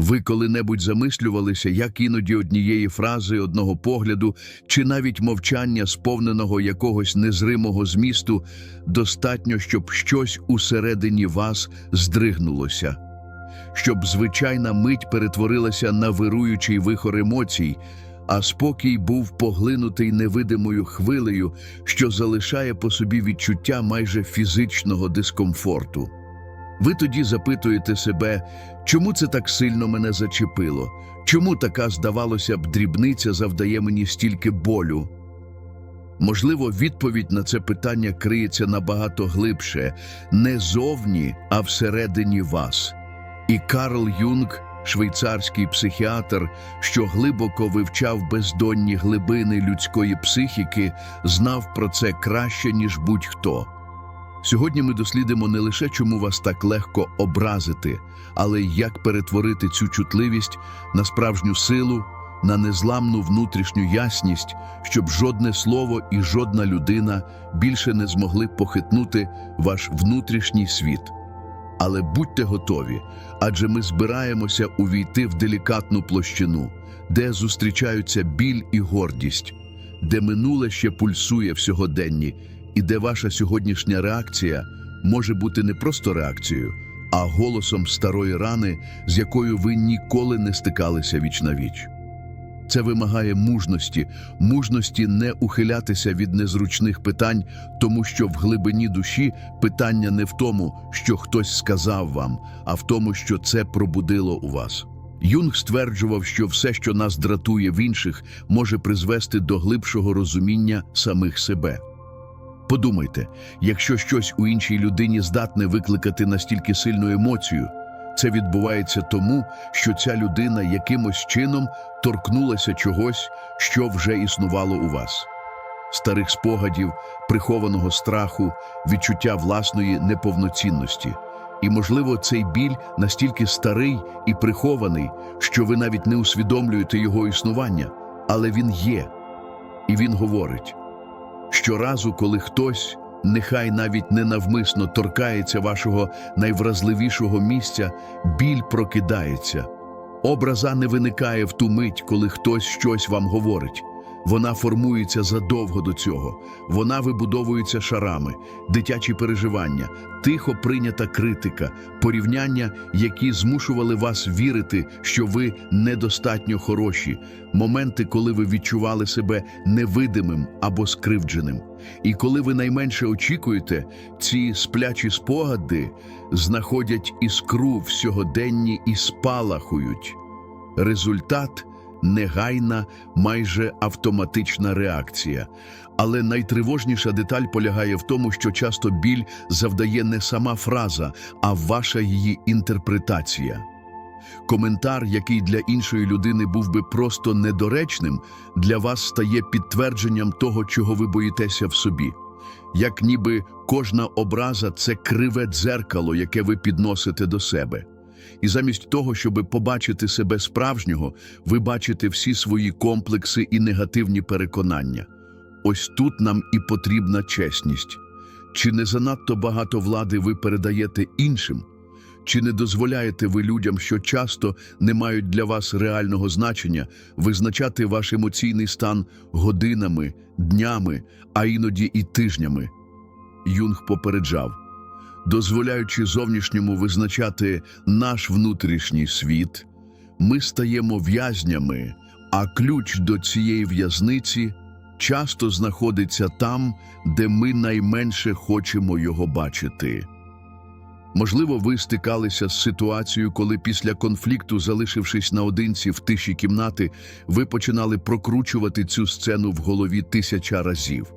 Ви коли-небудь замислювалися, як іноді однієї фрази, одного погляду, чи навіть мовчання, сповненого якогось незримого змісту, достатньо, щоб щось усередині вас здригнулося, щоб звичайна мить перетворилася на вируючий вихор емоцій, а спокій був поглинутий невидимою хвилею, що залишає по собі відчуття майже фізичного дискомфорту. Ви тоді запитуєте себе, чому це так сильно мене зачепило? Чому така, здавалося б, дрібниця завдає мені стільки болю? Можливо, відповідь на це питання криється набагато глибше, не зовні, а всередині вас. І Карл Юнг, швейцарський психіатр, що глибоко вивчав бездонні глибини людської психіки, знав про це краще, ніж будь-хто. Сьогодні ми дослідимо не лише чому вас так легко образити, але й як перетворити цю чутливість на справжню силу, на незламну внутрішню ясність, щоб жодне слово і жодна людина більше не змогли похитнути ваш внутрішній світ. Але будьте готові, адже ми збираємося увійти в делікатну площину, де зустрічаються біль і гордість, де минуле ще пульсує в сьогоденні, і де ваша сьогоднішня реакція може бути не просто реакцією, а голосом старої рани, з якою ви ніколи не стикалися віч на віч. Це вимагає мужності, мужності не ухилятися від незручних питань, тому що в глибині душі питання не в тому, що хтось сказав вам, а в тому, що це пробудило у вас. Юнг стверджував, що все, що нас дратує в інших, може призвести до глибшого розуміння самих себе. Подумайте, якщо щось у іншій людині здатне викликати настільки сильну емоцію, це відбувається тому, що ця людина якимось чином торкнулася чогось, що вже існувало у вас. Старих спогадів, прихованого страху, відчуття власної неповноцінності. І, можливо, цей біль настільки старий і прихований, що ви навіть не усвідомлюєте його існування, але він є. І він говорить: щоразу, коли хтось, нехай навіть ненавмисно торкається вашого найвразливішого місця, біль прокидається. Образа не виникає в ту мить, коли хтось щось вам говорить. Вона формується задовго до цього. Вона вибудовується шарами, дитячі переживання, тихо прийнята критика, порівняння, які змушували вас вірити, що ви недостатньо хороші, моменти, коли ви відчували себе невидимим або скривдженим. І коли ви найменше очікуєте, ці сплячі спогади знаходять іскру в сьогоденні і спалахують. Результат негайна, майже автоматична реакція. Але найтривожніша деталь полягає в тому, що часто біль завдає не сама фраза, а ваша її інтерпретація. Коментар, який для іншої людини був би просто недоречним, для вас стає підтвердженням того, чого ви боїтеся в собі. Як ніби кожна образа це криве дзеркало, яке ви підносите до себе. І замість того, щоб побачити себе справжнього, ви бачите всі свої комплекси і негативні переконання. Ось тут нам і потрібна чесність. Чи не занадто багато влади ви передаєте іншим? Чи не дозволяєте ви людям, що часто не мають для вас реального значення, визначати ваш емоційний стан годинами, днями, а іноді і тижнями? Юнг попереджав дозволяючи зовнішньому визначати наш внутрішній світ, ми стаємо в'язнями, а ключ до цієї в'язниці часто знаходиться там, де ми найменше хочемо його бачити. Можливо, ви стикалися з ситуацією, коли після конфлікту, залишившись наодинці в тиші кімнати, ви починали прокручувати цю сцену в голові тисяча разів.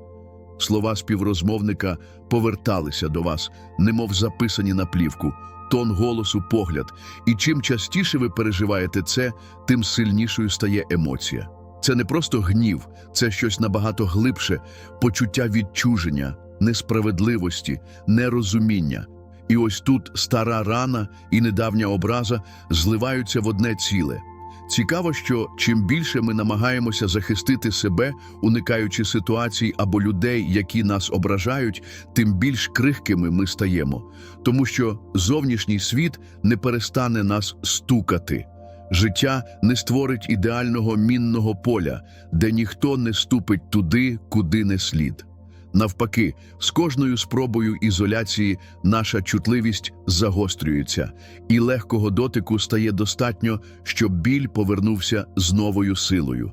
Слова співрозмовника поверталися до вас, немов записані на плівку, тон голосу, погляд. І чим частіше ви переживаєте це, тим сильнішою стає емоція. Це не просто гнів, це щось набагато глибше, почуття відчуження, несправедливості, нерозуміння. І ось тут стара рана і недавня образа зливаються в одне ціле. Цікаво, що чим більше ми намагаємося захистити себе, уникаючи ситуацій або людей, які нас ображають, тим більш крихкими ми стаємо, тому що зовнішній світ не перестане нас стукати. Життя не створить ідеального мінного поля, де ніхто не ступить туди, куди не слід. Навпаки, з кожною спробою ізоляції наша чутливість загострюється, і легкого дотику стає достатньо, щоб біль повернувся з новою силою.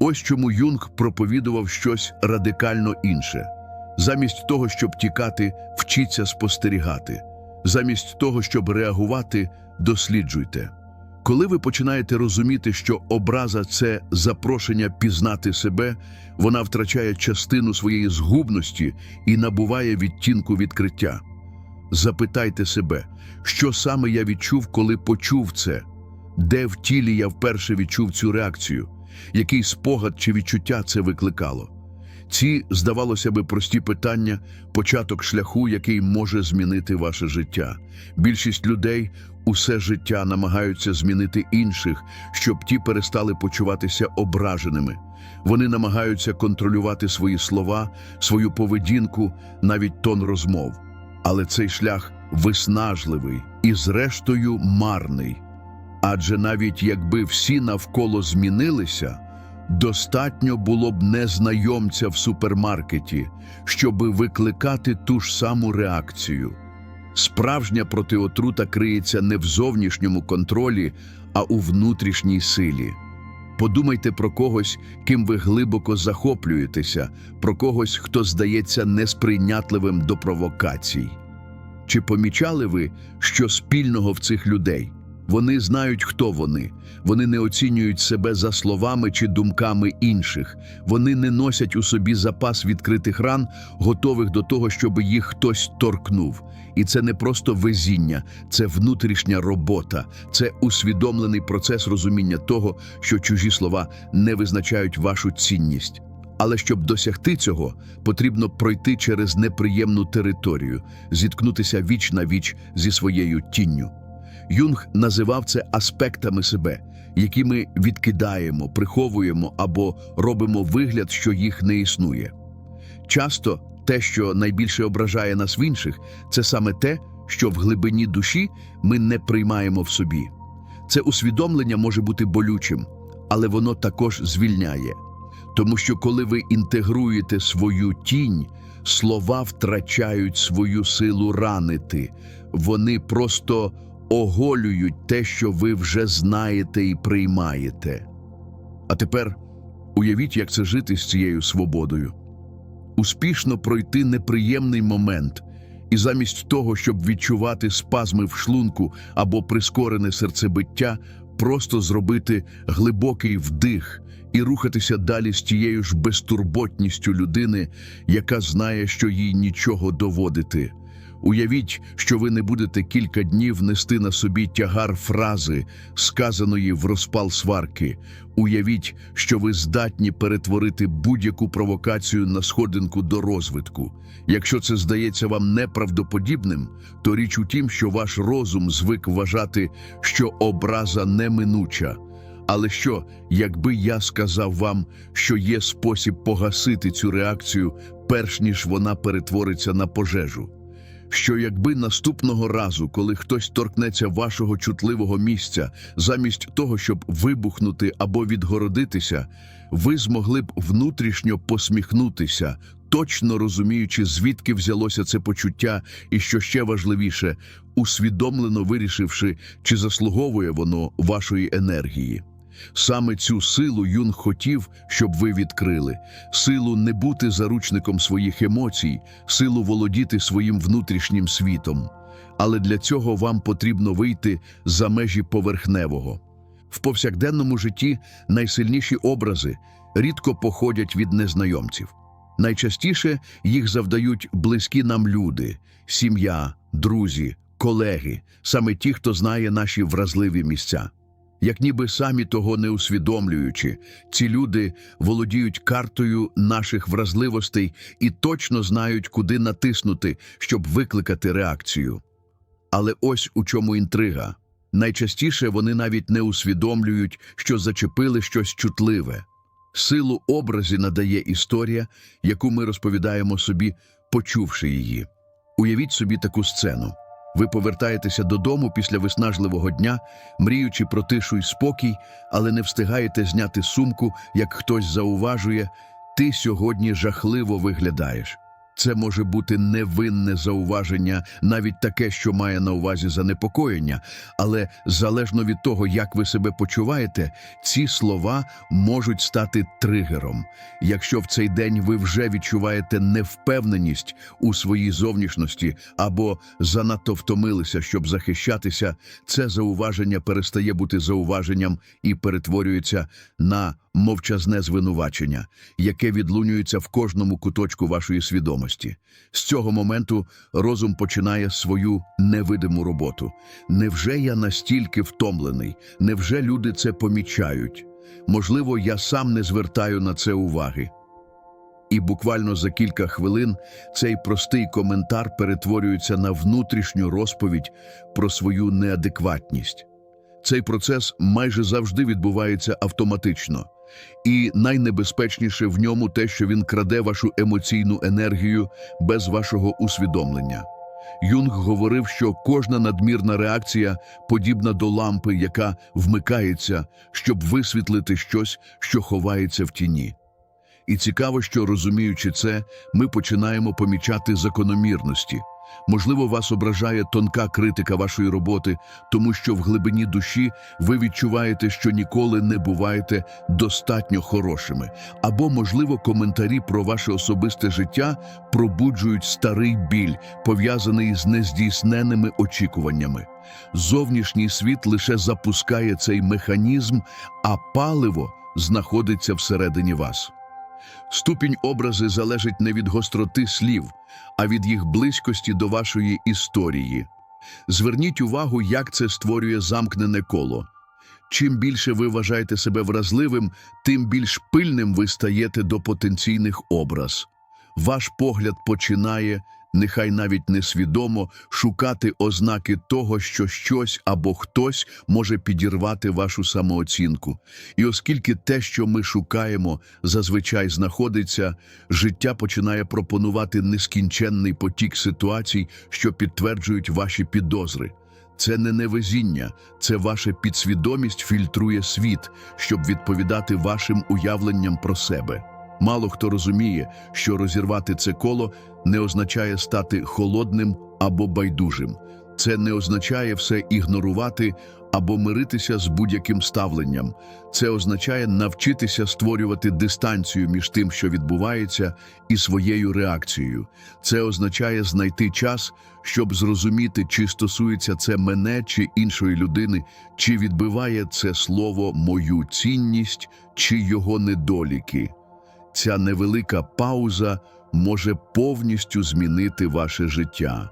Ось чому Юнг проповідував щось радикально інше. Замість того, щоб тікати, вчіться спостерігати. Замість того, щоб реагувати, досліджуйте. Коли ви починаєте розуміти, що образа це запрошення пізнати себе, вона втрачає частину своєї згубності і набуває відтінку відкриття. Запитайте себе, що саме я відчув, коли почув це, де в тілі я вперше відчув цю реакцію, який спогад чи відчуття це викликало. Ці, здавалося би, прості питання початок шляху, який може змінити ваше життя. Більшість людей усе життя намагаються змінити інших, щоб ті перестали почуватися ображеними. Вони намагаються контролювати свої слова, свою поведінку, навіть тон розмов. Але цей шлях виснажливий і, зрештою, марний. Адже навіть якби всі навколо змінилися, достатньо було б незнайомця в супермаркеті, щоби викликати ту ж саму реакцію. Справжня протиотрута криється не в зовнішньому контролі, а у внутрішній силі. Подумайте про когось, ким ви глибоко захоплюєтеся, про когось, хто здається несприйнятливим до провокацій. Чи помічали ви, що спільного в цих людей? Вони знають, хто вони. Вони не оцінюють себе за словами чи думками інших. Вони не носять у собі запас відкритих ран, готових до того, щоб їх хтось торкнув. І це не просто везіння, це внутрішня робота, це усвідомлений процес розуміння того, що чужі слова не визначають вашу цінність. Але щоб досягти цього, потрібно пройти через неприємну територію, зіткнутися віч на віч зі своєю тінню. Юнг називав це аспектами себе, які ми відкидаємо, приховуємо або робимо вигляд, що їх не існує. Часто те, що найбільше ображає нас в інших, це саме те, що в глибині душі ми не приймаємо в собі. Це усвідомлення може бути болючим, але воно також звільняє. Тому що коли ви інтегруєте свою тінь, слова втрачають свою силу ранити, вони просто оголюють те, що ви вже знаєте і приймаєте. А тепер уявіть, як це жити з цією свободою. Успішно пройти неприємний момент, і замість того, щоб відчувати спазми в шлунку або прискорене серцебиття, просто зробити глибокий вдих і рухатися далі з тією ж безтурботністю людини, яка знає, що їй нічого доводити. Уявіть, що ви не будете кілька днів нести на собі тягар фрази, сказаної в розпал сварки. Уявіть, що ви здатні перетворити будь-яку провокацію на сходинку до розвитку. Якщо це здається вам неправдоподібним, то річ у тім, що ваш розум звик вважати, що образа неминуча. Але що, якби я сказав вам, що є спосіб погасити цю реакцію, перш ніж вона перетвориться на пожежу? Що якби наступного разу, коли хтось торкнеться вашого чутливого місця, замість того, щоб вибухнути або відгородитися, ви змогли б внутрішньо посміхнутися, точно розуміючи, звідки взялося це почуття, і що ще важливіше, усвідомлено вирішивши, чи заслуговує воно вашої енергії. Саме цю силу Юнг хотів, щоб ви відкрили, силу не бути заручником своїх емоцій, силу володіти своїм внутрішнім світом. Але для цього вам потрібно вийти за межі поверхневого. В повсякденному житті найсильніші образи рідко походять від незнайомців. Найчастіше їх завдають близькі нам люди, сім'я, друзі, колеги, саме ті, хто знає наші вразливі місця. Як ніби самі того не усвідомлюючи, ці люди володіють картою наших вразливостей і точно знають, куди натиснути, щоб викликати реакцію. Але ось у чому інтрига. Найчастіше вони навіть не усвідомлюють, що зачепили щось чутливе. Силу образі надає історія, яку ми розповідаємо собі, почувши її. Уявіть собі таку сцену. Ви повертаєтеся додому після виснажливого дня, мріючи про тишу й спокій, але не встигаєте зняти сумку, як хтось зауважує, ти сьогодні жахливо виглядаєш. Це може бути невинне зауваження, навіть таке, що має на увазі занепокоєння, але залежно від того, як ви себе почуваєте, ці слова можуть стати тригером. Якщо в цей день ви вже відчуваєте невпевненість у своїй зовнішності або занадто втомилися, щоб захищатися, це зауваження перестає бути зауваженням і перетворюється на мовчазне звинувачення, яке відлунюється в кожному куточку вашої свідомості. З цього моменту розум починає свою невидиму роботу. Невже я настільки втомлений? Невже люди це помічають? Можливо, я сам не звертаю на це уваги. І буквально за кілька хвилин цей простий коментар перетворюється на внутрішню розповідь про свою неадекватність. Цей процес майже завжди відбувається автоматично, і найнебезпечніше в ньому те, що він краде вашу емоційну енергію без вашого усвідомлення. Юнг говорив, що кожна надмірна реакція подібна до лампи, яка вмикається, щоб висвітлити щось, що ховається в тіні. І цікаво, що розуміючи це, ми починаємо помічати закономірності. Можливо, вас ображає тонка критика вашої роботи, тому що в глибині душі ви відчуваєте, що ніколи не буваєте достатньо хорошими, або, можливо, коментарі про ваше особисте життя пробуджують старий біль, пов'язаний з нездійсненими очікуваннями. Зовнішній світ лише запускає цей механізм, а паливо знаходиться всередині вас. Ступінь образи залежить не від гостроти слів, а від їх близькості до вашої історії. Зверніть увагу, як це створює замкнене коло. Чим більше ви вважаєте себе вразливим, тим більш пильним ви стаєте до потенційних образ. Ваш погляд починає, нехай навіть несвідомо, шукати ознаки того, що щось або хтось може підірвати вашу самооцінку. І оскільки те, що ми шукаємо, зазвичай знаходиться, життя починає пропонувати нескінченний потік ситуацій, що підтверджують ваші підозри. Це не невезіння, це ваша підсвідомість фільтрує світ, щоб відповідати вашим уявленням про себе. Мало хто розуміє, що розірвати це коло не означає стати холодним або байдужим. Це не означає все ігнорувати або миритися з будь-яким ставленням. Це означає навчитися створювати дистанцію між тим, що відбувається, і своєю реакцією. Це означає знайти час, щоб зрозуміти, чи стосується це мене чи іншої людини, чи відбиває це слово мою цінність, чи його недоліки. Ця невелика пауза може повністю змінити ваше життя.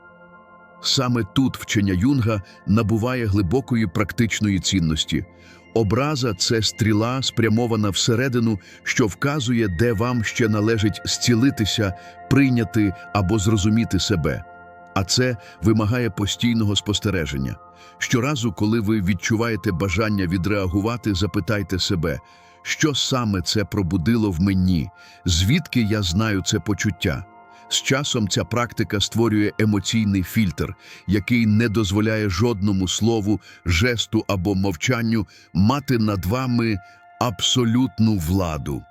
Саме тут вчення Юнга набуває глибокої практичної цінності. Образа це стріла, спрямована всередину, що вказує, де вам ще належить зцілитися, прийняти або зрозуміти себе. А це вимагає постійного спостереження. Щоразу, коли ви відчуваєте бажання відреагувати, запитайте себе, що саме це пробудило в мені, звідки я знаю це почуття. З часом ця практика створює емоційний фільтр, який не дозволяє жодному слову, жесту або мовчанню мати над вами абсолютну владу.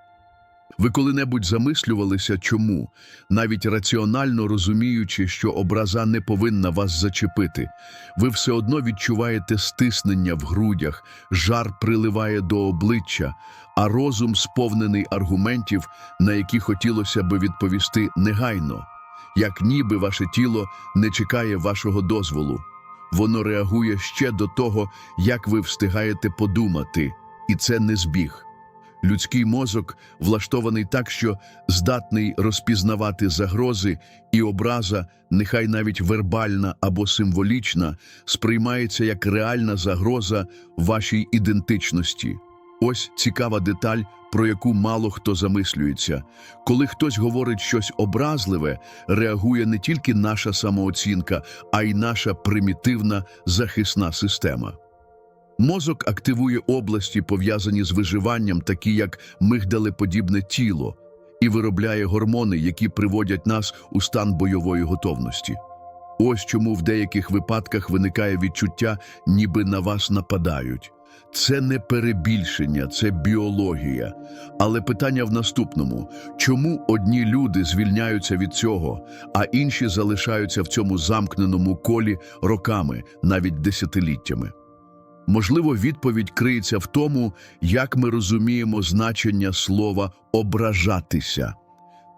Ви коли-небудь замислювалися, чому, навіть раціонально розуміючи, що образа не повинна вас зачепити, ви все одно відчуваєте стиснення в грудях, жар приливає до обличчя, а розум сповнений аргументів, на які хотілося би відповісти негайно, як ніби ваше тіло не чекає вашого дозволу. Воно реагує ще до того, як ви встигаєте подумати, і це не збіг. Людський мозок влаштований так, що здатний розпізнавати загрози, і образа, нехай навіть вербальна або символічна, сприймається як реальна загроза вашій ідентичності. Ось цікава деталь, про яку мало хто замислюється. Коли хтось говорить щось образливе, реагує не тільки наша самооцінка, а й наша примітивна захисна система. Мозок активує області, пов'язані з виживанням, такі як мигдалеподібне тіло, і виробляє гормони, які приводять нас у стан бойової готовності. Ось чому в деяких випадках виникає відчуття, ніби на вас нападають. Це не перебільшення, це біологія. Але питання в наступному: чому одні люди звільняються від цього, а інші залишаються в цьому замкненому колі роками, навіть десятиліттями? Можливо, відповідь криється в тому, як ми розуміємо значення слова ображатися.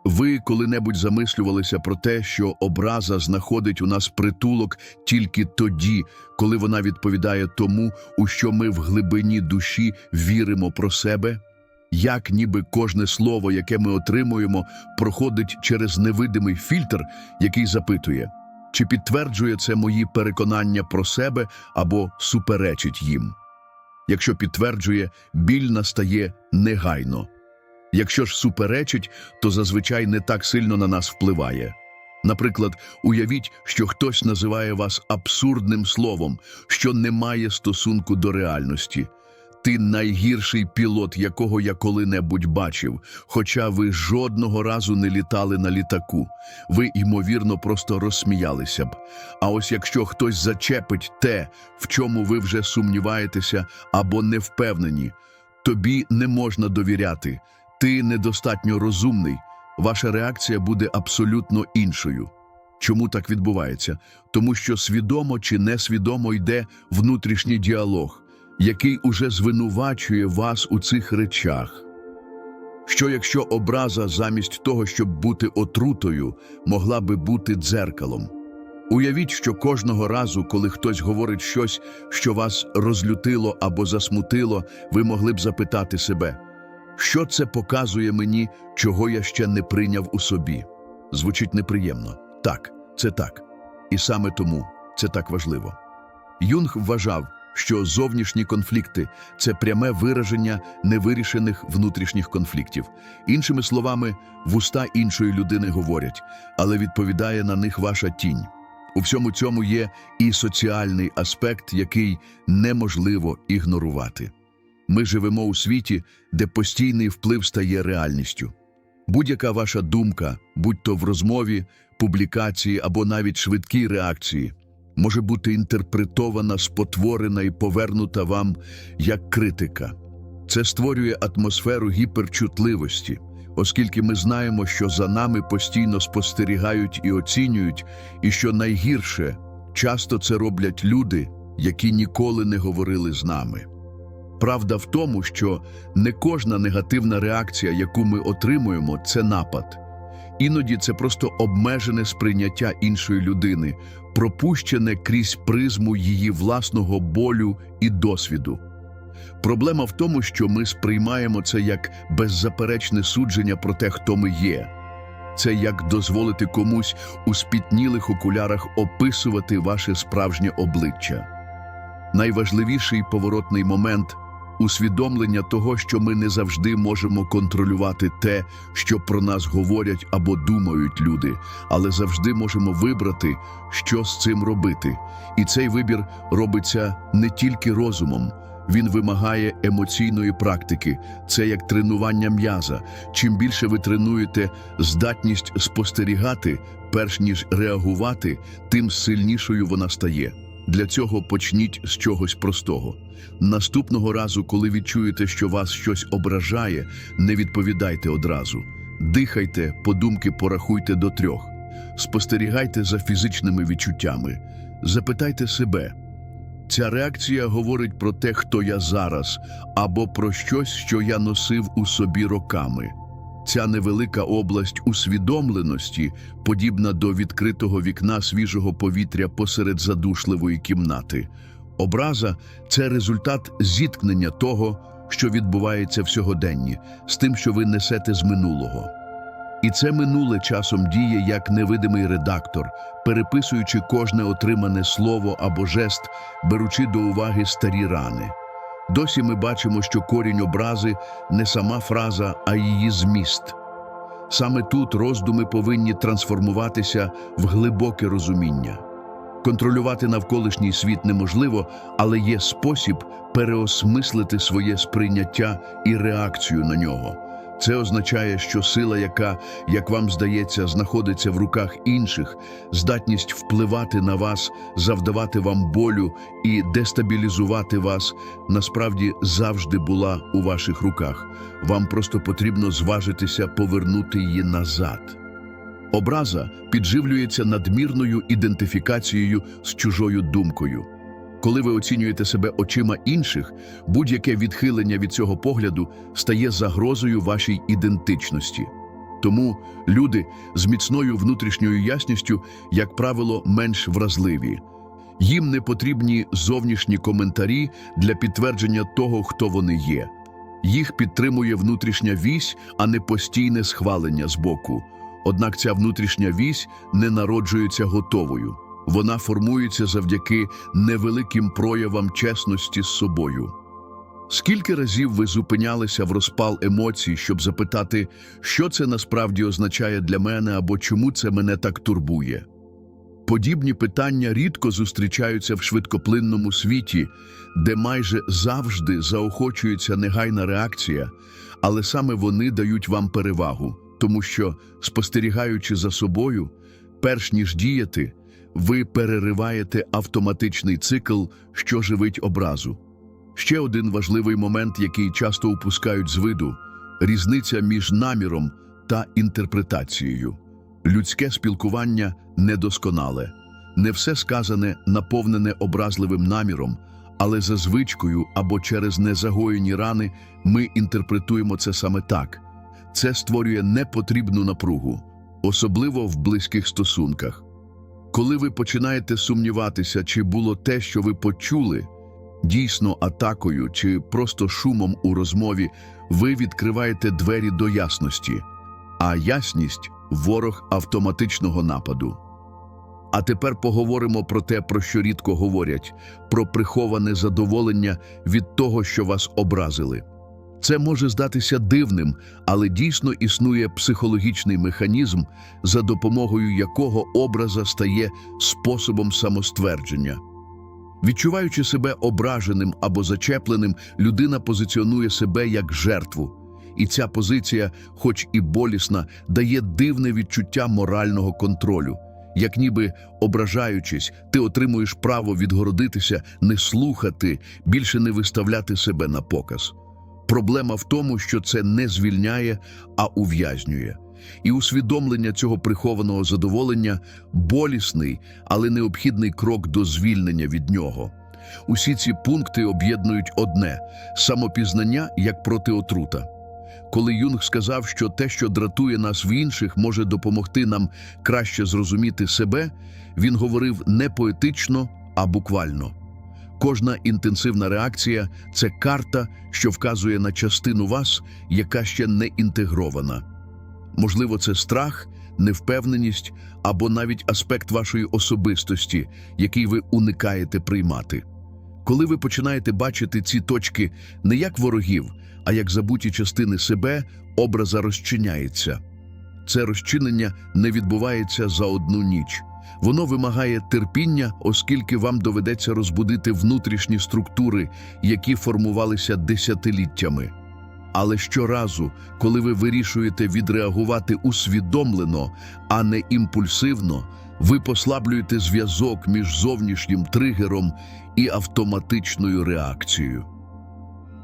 Ви коли-небудь замислювалися про те, що образа знаходить у нас притулок тільки тоді, коли вона відповідає тому, у що ми в глибині душі віримо про себе? Як ніби кожне слово, яке ми отримуємо, проходить через невидимий фільтр, який запитує, чи підтверджує це мої переконання про себе або суперечить їм? Якщо підтверджує, біль настає негайно. Якщо ж суперечить, то зазвичай не так сильно на нас впливає. Наприклад, уявіть, що хтось називає вас абсурдним словом, що не має стосунку до реальності. Ти найгірший пілот, якого я коли-небудь бачив, хоча ви жодного разу не літали на літаку. Ви, ймовірно, просто розсміялися б. А ось якщо хтось зачепить те, в чому ви вже сумніваєтеся або не впевнені, тобі не можна довіряти. Ти недостатньо розумний, ваша реакція буде абсолютно іншою. Чому так відбувається? Тому що свідомо чи несвідомо йде внутрішній діалог, який уже звинувачує вас у цих речах. Що якщо образа замість того, щоб бути отрутою, могла би бути дзеркалом? Уявіть, що кожного разу, коли хтось говорить щось, що вас розлютило або засмутило, ви могли б запитати себе, що це показує мені, чого я ще не прийняв у собі? Звучить неприємно. Так, це так. І саме тому це так важливо. Юнг вважав, що зовнішні конфлікти це пряме вираження невирішених внутрішніх конфліктів. Іншими словами, вуста іншої людини говорять, але відповідає на них ваша тінь. У всьому цьому є і соціальний аспект, який неможливо ігнорувати. Ми живемо у світі, де постійний вплив стає реальністю. Будь-яка ваша думка, будь то в розмові, публікації або навіть швидкій реакції, може бути інтерпретована, спотворена і повернута вам як критика. Це створює атмосферу гіперчутливості, оскільки ми знаємо, що за нами постійно спостерігають і оцінюють, і що найгірше, часто це роблять люди, які ніколи не говорили з нами. Правда в тому, що не кожна негативна реакція, яку ми отримуємо, це напад. Іноді це просто обмежене сприйняття іншої людини, пропущене крізь призму її власного болю і досвіду. Проблема в тому, що ми сприймаємо це як беззаперечне судження про те, хто ми є. Це як дозволити комусь у спітнілих окулярах описувати ваше справжнє обличчя. Найважливіший поворотний момент усвідомлення того, що ми не завжди можемо контролювати те, що про нас говорять або думають люди, але завжди можемо вибрати, що з цим робити. І цей вибір робиться не тільки розумом. Він вимагає емоційної практики. Це як тренування м'яза. Чим більше ви тренуєте здатність спостерігати, перш ніж реагувати, тим сильнішою вона стає. Для цього почніть з чогось простого. Наступного разу, коли відчуєте, що вас щось ображає, не відповідайте одразу. Дихайте, подумки порахуйте до трьох. Спостерігайте за фізичними відчуттями. Запитайте себе. Ця реакція говорить про те, хто я зараз, або про щось, що я носив у собі роками. Ця невелика область усвідомленості подібна до відкритого вікна свіжого повітря посеред задушливої кімнати. Образа це результат зіткнення того, що відбувається в сьогоденні, з тим, що ви несете з минулого. І це минуле часом діє як невидимий редактор, переписуючи кожне отримане слово або жест, беручи до уваги старі рани. Досі ми бачимо, що корінь образи не сама фраза, а її зміст. Саме тут роздуми повинні трансформуватися в глибоке розуміння. Контролювати навколишній світ неможливо, але є спосіб переосмислити своє сприйняття і реакцію на нього. Це означає, що сила, яка, як вам здається, знаходиться в руках інших, здатність впливати на вас, завдавати вам болю і дестабілізувати вас, насправді завжди була у ваших руках. Вам просто потрібно зважитися повернути її назад. Образа підживлюється надмірною ідентифікацією з чужою думкою. Коли ви оцінюєте себе очима інших, будь-яке відхилення від цього погляду стає загрозою вашій ідентичності. Тому люди з міцною внутрішньою ясністю, як правило, менш вразливі. Їм не потрібні зовнішні коментарі для підтвердження того, хто вони є. Їх підтримує внутрішня вісь, а не постійне схвалення з боку. Однак ця внутрішня вісь не народжується готовою. Вона формується завдяки невеликим проявам чесності з собою. Скільки разів ви зупинялися в розпал емоцій, щоб запитати, що це насправді означає для мене або чому це мене так турбує? Подібні питання рідко зустрічаються в швидкоплинному світі, де майже завжди заохочується негайна реакція, але саме вони дають вам перевагу, тому що, спостерігаючи за собою, перш ніж діяти, ви перериваєте автоматичний цикл, що живить образу. Ще один важливий момент, який часто упускають з виду різниця між наміром та інтерпретацією. Людське спілкування недосконале. Не все сказане наповнене образливим наміром, але за звичкою або через незагоєні рани ми інтерпретуємо це саме так. Це створює непотрібну напругу, особливо в близьких стосунках. Коли ви починаєте сумніватися, чи було те, що ви почули, дійсно атакою чи просто шумом у розмові, ви відкриваєте двері до ясності, а ясність ворог автоматичного нападу. А тепер поговоримо про те, про що рідко говорять, про приховане задоволення від того, що вас образили. Це може здатися дивним, але дійсно існує психологічний механізм, за допомогою якого образа стає способом самоствердження. Відчуваючи себе ображеним або зачепленим, людина позиціонує себе як жертву. І ця позиція, хоч і болісна, дає дивне відчуття морального контролю. Як ніби ображаючись, ти отримуєш право відгородитися, не слухати, більше не виставляти себе на показ. Проблема в тому, що це не звільняє, а ув'язнює. І усвідомлення цього прихованого задоволення болісний, але необхідний крок до звільнення від нього. Усі ці пункти об'єднують одне самопізнання як протиотрута. Коли Юнг сказав, що те, що дратує нас в інших, може допомогти нам краще зрозуміти себе, він говорив не поетично, а буквально. Кожна інтенсивна реакція це карта, що вказує на частину вас, яка ще не інтегрована. Можливо, це страх, невпевненість або навіть аспект вашої особистості, який ви уникаєте приймати. Коли ви починаєте бачити ці точки не як ворогів, а як забуті частини себе, образа розчиняється. Це розчинення не відбувається за одну ніч. Воно вимагає терпіння, оскільки вам доведеться розбудити внутрішні структури, які формувалися десятиліттями. Але щоразу, коли ви вирішуєте відреагувати усвідомлено, а не імпульсивно, ви послаблюєте зв'язок між зовнішнім тригером і автоматичною реакцією.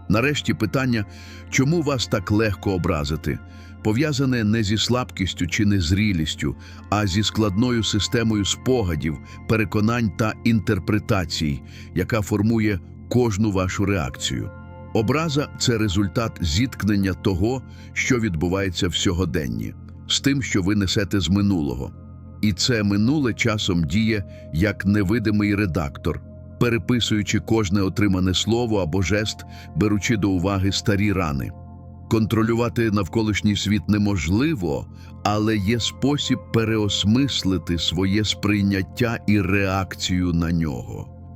Нарешті питання, чому вас так легко образити, пов'язане не зі слабкістю чи незрілістю, а зі складною системою спогадів, переконань та інтерпретацій, яка формує кожну вашу реакцію. Образа це результат зіткнення того, що відбувається в сьогоденні, з тим, що ви несете з минулого. І це минуле часом діє як невидимий редактор, переписуючи кожне отримане слово або жест, беручи до уваги старі рани. Контролювати навколишній світ неможливо, але є спосіб переосмислити своє сприйняття і реакцію на нього.